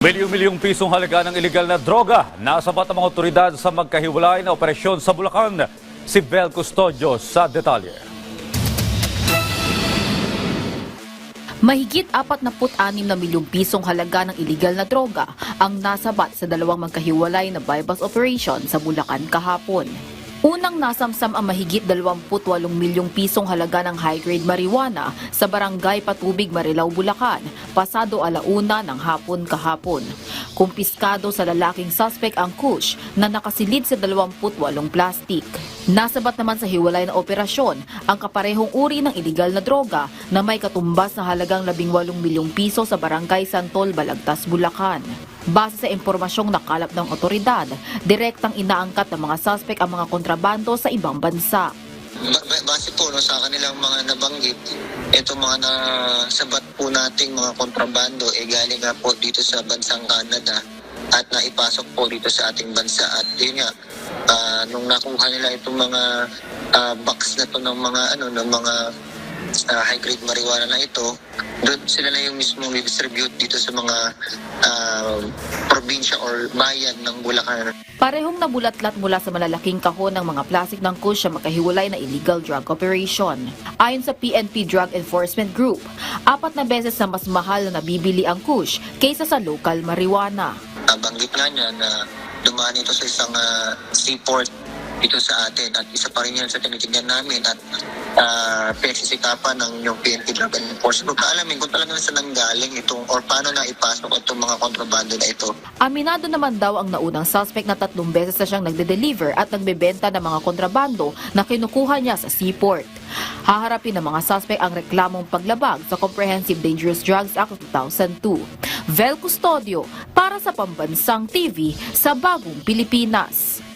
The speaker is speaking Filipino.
Milyong-milyong pisong halaga ng ilegal na droga. Nasabat ang mga otoridad sa magkahiwalay na operasyon sa Bulacan. Si Bel Custodio sa detalye. Mahigit 46 na milyong pisong halaga ng iligal na droga ang nasabat sa dalawang magkahiwalay na bypass operation sa Bulacan kahapon. Unang nasamsam ang mahigit 28 milyong pisong halaga ng high-grade marijuana sa barangay Patubig, Marilao, Bulacan, pasado alauna ng hapon kahapon. Kumpiskado sa lalaking suspect ang kush na nakasilid sa 28 plastik. Nasabat naman sa hiwalay na operasyon ang kaparehong uri ng iligal na droga na may katumbas na halagang 18 milyong piso sa barangay Santol, Balagtas, Bulacan. Base sa impormasyong nakalap ng otoridad, direktang inaangkat ng mga suspect ang mga kontrabando sa ibang bansa. Ba- ba- base po no, sa kanilang mga nabanggit, ito mga nasabat po nating mga kontrabando eh galing nga po dito sa bansang Canada at naipasok po dito sa ating bansa. At yun nga ah, nung nakuha nila itong mga ah, box na to ng mga ano ng mga ah, high grade marijuana na ito doon sila na yung mismo distribute dito sa mga ah, probinsya or bayan ng Bulacan Parehong nabulatlat mula sa malalaking kahon ng mga plastic ng kush sa makahiwalay na illegal drug operation. Ayon sa PNP Drug Enforcement Group, apat na beses na mas mahal na nabibili ang kush kaysa sa local marijuana. uh, banggit nga niya na dumaan ito sa isang ah, seaport dito sa atin at isa pa rin yan sa tinitignan namin at uh, pinagsisikapan ng yung PNP Drug Enforcement Group na kung talagang saan nanggaling itong or paano na ipasok itong mga kontrabando na ito. Aminado naman daw ang naunang suspect na tatlong beses na siyang nagde-deliver at nagbebenta ng mga kontrabando na kinukuha niya sa seaport. Haharapin ng mga suspect ang reklamong paglabag sa Comprehensive Dangerous Drugs Act of 2002. Vel Custodio para sa Pambansang TV sa Bagong Pilipinas.